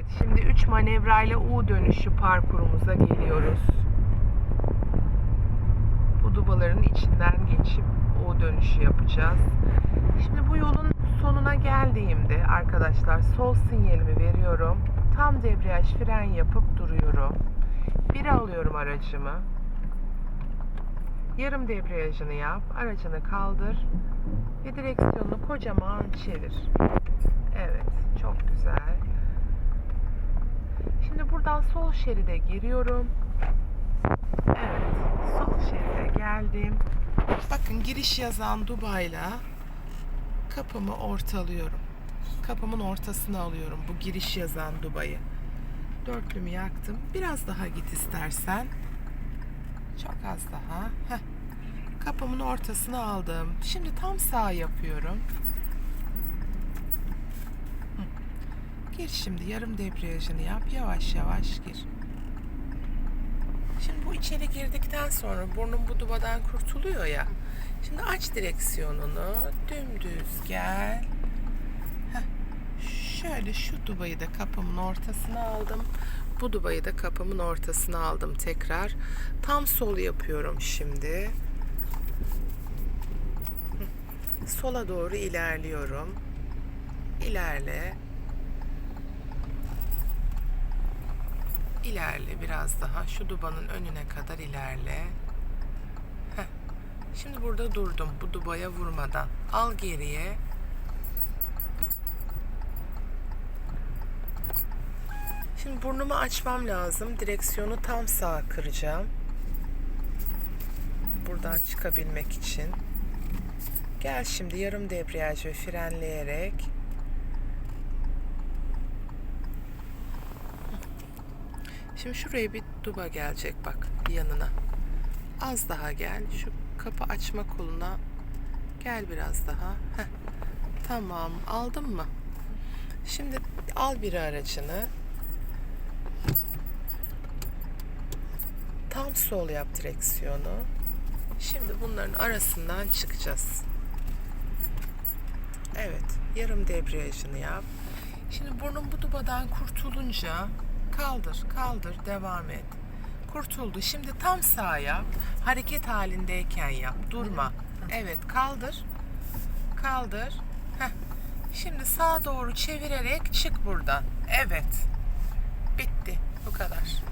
Evet, şimdi 3 manevrayla U dönüşü parkurumuza geliyoruz. Bu dubaların içinden geçip U dönüşü yapacağız. Şimdi bu yolun sonuna geldiğimde arkadaşlar sol sinyalimi veriyorum. Tam debriyaj fren yapıp duruyorum. Bir alıyorum aracımı. Yarım debriyajını yap. Aracını kaldır. Ve direksiyonunu kocaman çevir. Evet, çok güzel. Şimdi buradan sol şeride giriyorum. Evet, sol şeride geldim. Bakın giriş yazan Dubai'la kapımı ortalıyorum. Kapımın ortasına alıyorum bu giriş yazan Dubai'yi. Dörtlümü yaktım. Biraz daha git istersen. Çok az daha. Heh. Kapımın ortasına aldım. Şimdi tam sağ yapıyorum. Gir şimdi yarım debriyajını yap. Yavaş yavaş gir. Şimdi bu içeri girdikten sonra burnun bu dubadan kurtuluyor ya. Şimdi aç direksiyonunu. Dümdüz gel. Şöyle şu dubayı da kapımın ortasına aldım. Bu dubayı da kapımın ortasına aldım tekrar. Tam sol yapıyorum şimdi. Sola doğru ilerliyorum. İlerle. İlerle biraz daha. Şu dubanın önüne kadar ilerle. Şimdi burada durdum. Bu dubaya vurmadan. Al geriye. Şimdi burnumu açmam lazım. Direksiyonu tam sağa kıracağım. Buradan çıkabilmek için. Gel şimdi yarım debriyaj ve frenleyerek. Şimdi şuraya bir duba gelecek bak yanına. Az daha gel. Şu kapı açma koluna gel biraz daha. Heh. Tamam aldın mı? Şimdi al bir aracını. Tam sol yap direksiyonu. Şimdi bunların arasından çıkacağız. Evet, yarım debriyajını yap. Şimdi burnun bu dubadan kurtulunca kaldır, kaldır, devam et. Kurtuldu. Şimdi tam sağ yap. Hareket halindeyken yap. Durma. Evet, kaldır. Kaldır. Heh. Şimdi sağa doğru çevirerek çık buradan. Evet. Bitti. Bu kadar.